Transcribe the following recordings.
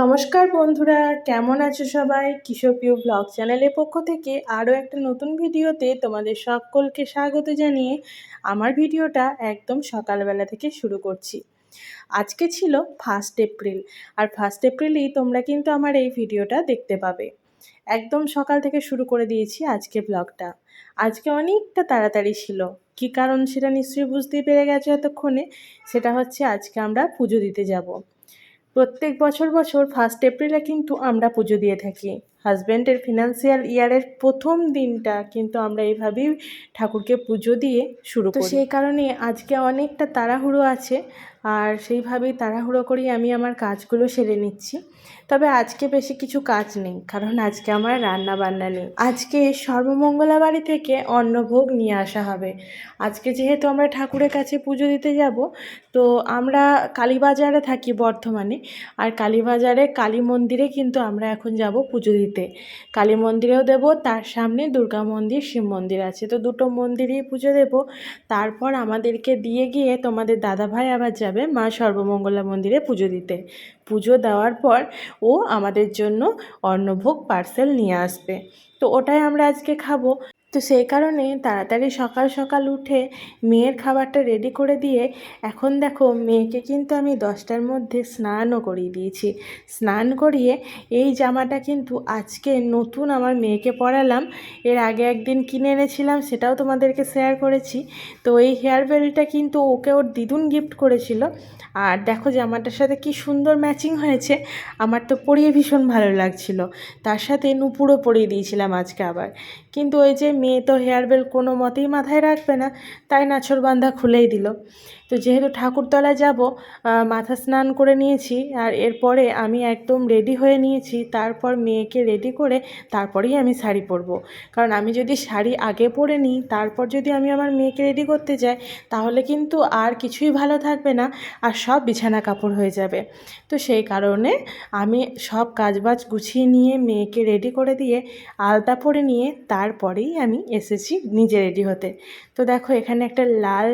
নমস্কার বন্ধুরা, কেমন আছো সবাই? কিশোর প্রিয় ব্লগ চ্যানেলের পক্ষ থেকে আরও একটা নতুন ভিডিওতে তোমাদের সকলকে স্বাগত জানিয়ে আমার ভিডিওটা একদম সকালবেলা থেকে শুরু করছি। আজকে ছিল ফার্স্ট এপ্রিল আর ফার্স্ট এপ্রিলেই তোমরা কিন্তু আমার এই ভিডিওটা দেখতে পাবে। একদম সকাল থেকে শুরু করে দিয়েছি আজকে ব্লগটা। আজকে অনেকটা তাড়াতাড়ি ছিল। কি কারণ সেটা নিশ্চয়ই বুঝতেই পেরে গেছো এতক্ষণে? সেটা হচ্ছে আজকে আমরা পুজো দিতে যাব। প্রত্যেক বছর বছর ফার্স্ট এপ্রিলে কিন্তু আমরা পুজো দিয়ে থাকি। হাজব্যান্ডের ফিনান্সিয়াল ইয়ারের প্রথম দিনটা কিন্তু আমরা এইভাবেই ঠাকুরকে পুজো দিয়ে শুরু করি। সেই কারণে আজকে অনেকটা তাড়াহুড়ো আছে আর সেইভাবেই তাড়াহুড়ো করেই আমি আমার কাজগুলো সেরে নিচ্ছি। তবে আজকে বেশি কিছু কাজ নেই কারণ আজকে আমার রান্না বান্না নেই। আজকে সর্বমঙ্গলা বাড়ি থেকে অন্নভোগ নিয়ে আসা হবে। আজকে যেহেতু আমরা ঠাকুরের কাছে পুজো দিতে যাব তো আমরা কালীবাজারে থাকি বর্ধমানে আর কালীবাজারে কালী মন্দিরে কিন্তু আমরা এখন যাব পুজো দিতে। কালী মন্দিরেও দেব, তার সামনে দুর্গা মন্দির, শিব মন্দির আছে। তো দুটো মন্দিরেই পুজো দেব। তারপর আমাদেরকে দিয়ে গিয়ে তোমাদের দাদাভাই আবার যাবে মা সর্বমঙ্গলা মন্দিরে পুজো দিতে। পুজো দেওয়ার পর ও আমাদের জন্য অন্নভোগ পার্সেল নিয়ে আসবে। তো ওটাই আমরা আজকে খাব। তো সেই কারণে তাড়াতাড়ি সকাল সকাল উঠে মেয়ের খাবারটা রেডি করে দিয়ে এখন দেখো মেয়েকে কিন্তু আমি দশটার মধ্যে স্নানও করিয়ে দিয়েছি। স্নান করিয়ে এই জামাটা কিন্তু আজকে নতুন আমার মেয়েকে পরালাম। এর আগে একদিন কিনে এনেছিলাম, সেটাও তোমাদেরকে শেয়ার করেছি। তো এই হেয়ার বেলটা কিন্তু ওকে ওর দিদুন গিফট করেছিল। আর দেখো জামাটার সাথে কি সুন্দর ম্যাচিং হয়েছে। আমার তো পরিয়ে ভীষণ ভালো লাগছিল। তার সাথে নুপুরও পরিয়ে দিয়েছিলাম আজকে আবার। কিন্তু ওই যে মেয়ে তো হেয়ার বেল কোনো মতেই মাথায় রাখবে না, তাই নাছর বান্ধা খুলেই দিল। তো যেহেতু ঠাকুরতলায় যাব মাথা স্নান করে নিয়েছি আর এরপরে আমি একদম রেডি হয়ে নিয়েছি, তারপর মেয়েকে রেডি করে তারপরেই আমি শাড়ি পরবো। কারণ আমি যদি শাড়ি আগে পরে নিই, তারপর যদি আমি আমার মেয়েকে রেডি করতে যাই, তাহলে কিন্তু আর কিছুই ভালো থাকবে না আর সব বিছানা কাপড় হয়ে যাবে। তো সেই কারণে আমি সব কাজবাজ গুছিয়ে নিয়ে মেয়েকে রেডি করে দিয়ে আলতা পরে নিয়ে তারপরেই আমি এসেছি নিজে রেডি হতে। তো দেখো, এখানে একটা লাল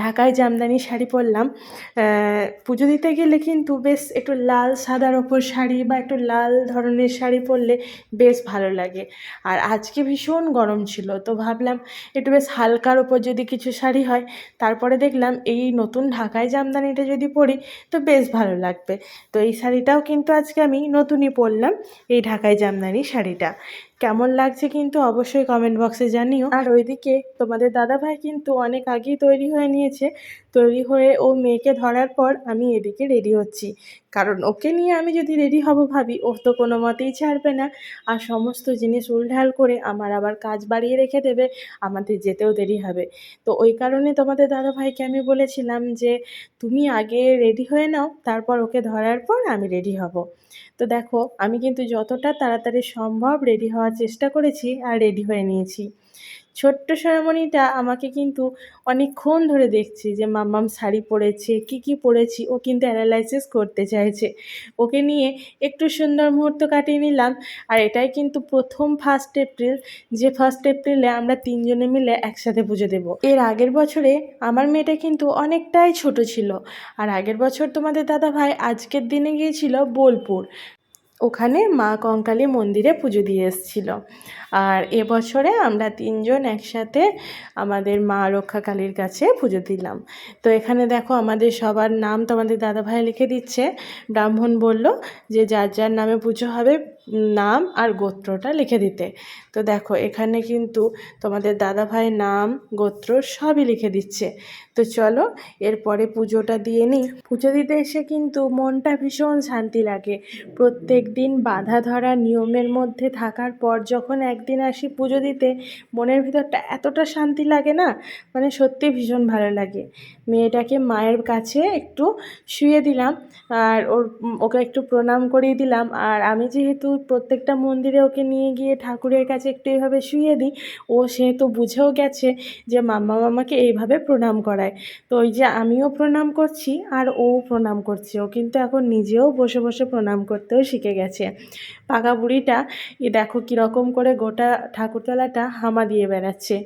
ঢাকায় জামদানি শাড়ি পরলাম। পুজো দিতে গেলে কিন্তু বেশ একটু লাল সাদার ওপর শাড়ি বা একটু লাল ধরনের শাড়ি পরলে বেশ ভালো লাগে। আর আজকে ভীষণ গরম ছিল, তো ভাবলাম একটু বেশ হালকার ওপর যদি কিছু শাড়ি হয়, তারপরে দেখলাম এই নতুন ঢাকায় জামদানিটা যদি পরি, তো বেশ ভালো লাগবে। তো এই শাড়িটাও কিন্তু আজকে আমি নতুনই পরলাম, এই ঢাকায় জামদানি শাড়িটা। কেমন লাগছে কিন্তু অবশ্যই কমেন্ট বক্সে জানিও। আর ওইদিকে তোমাদের দাদাভাই কিন্তু অনেক আগেই তৈরি হয়ে নিয়েছে। তৈরি হয়ে ও মেয়েকে ধরার পর আমি এদিকে রেডি হচ্ছি। কারণ ওকে নিয়ে আমি যদি রেডি হব ভাবি, ও তো কোনো মতেই ছাড়বে না। আর সমস্ত জিনিস উলঢাল করে আমার আবার কাজ বাড়িয়ে রেখে দেবে, আমাদের যেতেও দেরি হবে। তো ওই কারণে তোমাদের দাদাভাইকে আমি বলেছিলাম যে, তুমি আগে রেডি হয়ে নাও, তারপর ওকে ধরার পর আমি রেডি হব। তো দেখো, আমি কিন্তু যতটা তাড়াতাড়ি সম্ভব রেডি হওয়ার চেষ্টা করেছি আর রেডি হয়ে নিয়েছি। ছোট্ট সেরামনিটা আমাকে কিন্তু অনেকক্ষণ ধরে দেখছি যে মাম্মাম শাড়ি পরেছে, কি কি পরেছি? ও কিন্তু অ্যানালাইসিস করতে চাইছে। ওকে নিয়ে একটু সুন্দর মুহূর্ত কাটিয়ে নিলাম আর এটাই কিন্তু প্রথম ফার্স্ট এপ্রিল যে ফার্স্ট এপ্রিলে আমরা তিনজনে মিলে একসাথে পুজো দেব। এর আগের বছরে আমার মেয়েটা কিন্তু অনেকটাই ছোট ছিল। আর আগের বছর তোমাদের দাদা ভাই আজকের দিনে গিয়েছিল বোলপুর। ওখানে মা কঙ্কালী মন্দিরে পুজো দিয়ে এসেছিল। আর এবছরে আমরা তিনজন একসাথে আমাদের মা রক্ষাকালীর কাছে পুজো দিলাম। তো এখানে দেখো আমাদের সবার নাম তোমাদের দাদাভাই লিখে দিচ্ছে। ব্রাহ্মণ বলল যে যার যার নামে পুজো হবে নাম আর গোত্রটা লিখে দিতে। তো দেখো, এখানে কিন্তু তোমাদের দাদাভাইয়ের নাম, গোত্র সবই লিখে দিচ্ছে। তো চলো, এরপরে পুজোটা দিয়ে নিই। পুজো দিতে এসে কিন্তু মনটা ভীষণ শান্তি লাগে। প্রত্যেক দিন বাধা ধরা নিয়মের মধ্যে থাকার পর যখন একদিন আসি পুজো দিতে, মনের ভিতরটা এতটা শান্তি লাগে না মানে সত্যি ভীষণ ভালো লাগে। মেয়েটাকে মায়ের কাছে একটু শুয়ে দিলাম, আর ওর, ওকে একটু প্রণাম করিয়ে দিলাম। আর আমি যেহেতু প্রত্যেকটা মন্দিরে ওকে নিয়ে গিয়ে ঠাকুরের কাছে একটু এভাবে শুয়ে দিই। ও সে তো বুঝেও গেছে যে মাম্মা মামাকে এইভাবে প্রণাম করায়। তো ওই যে আমিও প্রণাম করছি আর ও প্রণাম করছে। ও কিন্তু এখন নিজেও বসে বসে প্রণাম করতেও শিখে গেছে। পাকা বুড়িটা, এ দেখো কীরকম করে গোটা ঠাকুরতলাটা হামা দিয়ে বেড়াচ্ছে।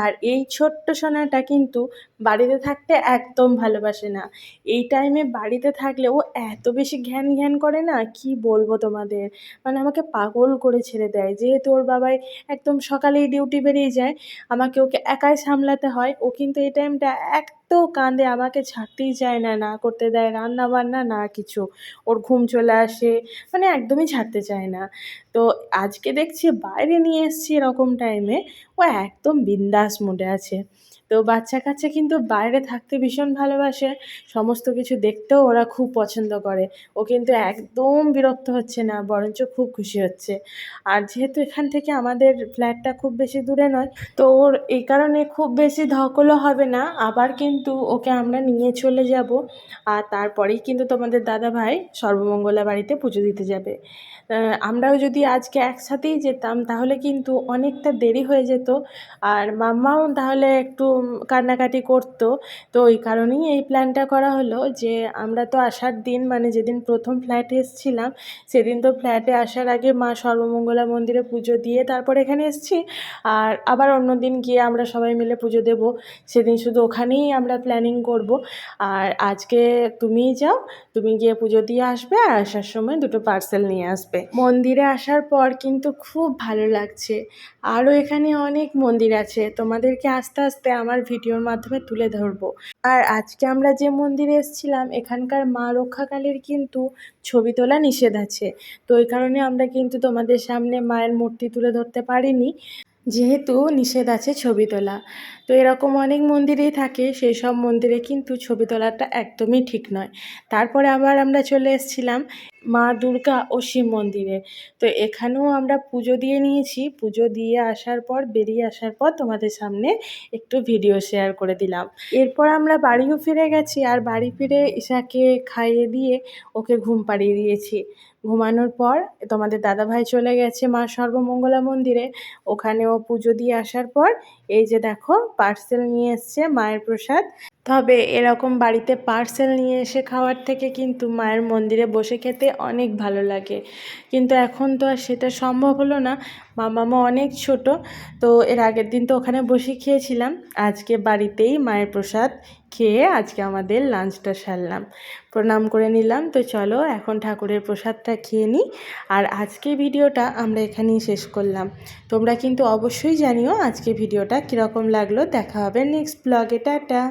আর এই ছোট্ট সোনাটা কিন্তু বাড়িতে থাকতে একদম ভালোবাসে না। এই টাইমে বাড়িতে থাকলে ও এত বেশি ঘ্যান ঘ্যান করে না? কি বলব তোমাদের? মানে আমাকে পাগল করে ছেড়ে দেয়। যেহেতু ওর বাবাই একদম সকালেই ডিউটি বেরিয়ে যায়, আমাকে ওকে একাই সামলাতে হয়। ও কিন্তু এই টাইমটা এত কাঁদে, আমাকে ছাড়তেই চায় না না করতে দেয়, রান্না বান্না, না কিছু। ওর ঘুম চলে আসে মানে একদমই ছাড়তে চায় না। তো আজকে দেখছি বাইরে নিয়ে এসছি এরকম টাইমে ও একদম বিন্দাস মুডে আছে। তো বাচ্চা কাচ্চা কিন্তু বাইরে থাকতে ভীষণ ভালোবাসে। সমস্ত কিছু দেখতেও ওরা খুব পছন্দ করে। ও কিন্তু একদম বিরক্ত হচ্ছে না, বরঞ্চ খুব খুশি হচ্ছে। আর যেহেতু এখান থেকে আমাদের ফ্ল্যাটটা খুব বেশি দূরে নয়, তো ওর এই কারণে খুব বেশি ধকলও হবে না। আবার কিন্তু ওকে আমরা নিয়ে চলে যাব। আর তারপরেই কিন্তু তোমাদের দাদা ভাই সর্বমঙ্গলা বাড়িতে পুজো দিতে যাবে। আমরাও যদি আজকে একসাথেই যেতাম, তাহলে কিন্তু অনেকটা দেরি হয়ে যেত। আর মাম্মাও তাহলে একটু কান্নাকাটি করতো। তো ওই কারণেই এই প্ল্যানটা করা হলো যে, আমরা তো আসার দিন মানে যেদিন প্রথম ফ্ল্যাটে এসেছিলাম, সেদিন তো ফ্ল্যাটে আসার আগে মা সর্বমঙ্গলা মন্দিরে পুজো দিয়ে তারপর এখানে এসেছি। আর আবার অন্য দিন গিয়ে আমরা সবাই মিলে পুজো দেব। সেদিন শুধু ওখানেই আমরা প্ল্যানিং করব। আর আজকে তুমিই যাও, তুমি গিয়ে পুজো দিয়ে আসবে আর আসার সময় দুটো পার্সেল নিয়ে আসবে। মন্দিরে আসার পর কিন্তু খুব ভালো লাগছে। আরও এখানে অনেক মন্দির আছে। তোমাদেরকে আস্তে আস্তে আমার ভিডিওর মাধ্যমে তুলে ধরবো। আর আজকে আমরা যে মন্দিরে এসেছিলাম, এখানকার মা রক্ষাকালীর কিন্তু ছবি তোলা নিষেধ আছে। তো ওই কারণে আমরা কিন্তু তোমাদের সামনে মায়ের মূর্তি তুলে ধরতে পারিনি, যেহেতু নিষেধ আছে ছবি তোলা। তো এরকম অনেক মন্দিরেই থাকে সেই সব মন্দিরে কিন্তু ছবি তোলাটা একদমই ঠিক নয়। তারপরে আবার আমরা চলে এসেছিলাম মা দুর্গা ও শিব মন্দিরে। তো এখানেও আমরা পুজো দিয়ে নিয়েছি। পুজো দিয়ে আসার পর, বেরিয়ে আসার পর তোমাদের সামনে একটু ভিডিও শেয়ার করে দিলাম। এরপর আমরা বাড়িও ফিরে গেছি আর বাড়ি ফিরে ঈশাকে খাইয়ে দিয়ে ওকে ঘুম পাড়িয়ে দিয়েছি। ঘুমানোর পর তোমাদের দাদাভাই চলে গেছে মা সর্বমঙ্গলা মন্দিরে। ওখানেও পুজো দিয়ে আসার পর এই যে দেখো পার্সেল নিয়ে এসছে মায়ের প্রসাদ। তবে এরকম বাড়িতে পার্সেল নিয়ে এসে খাওয়ার থেকে কিন্তু মায়ের মন্দিরে বসে খেতে অনেক ভালো লাগে। কিন্তু এখন তো আর সেটা সম্ভব হলো না। মামামা অনেক ছোট, তো এর আগের দিন তো ওখানে বসে খেয়েছিলাম। আজকে বাড়িতেই মায়ের প্রসাদ খেয়ে আজকে আমাদের লাঞ্চটা সারলাম। প্রণাম করে নিলাম, তো চলো এখন ঠাকুরের প্রসাদটা খেয়ে নিই। আর আজকে ভিডিওটা আমরা এখানেই শেষ করলাম। তোমরা কিন্তু অবশ্যই জানিও আজকে ভিডিওটা কীরকম লাগল। দেখা হবে নেক্সট ব্লগে টাটা!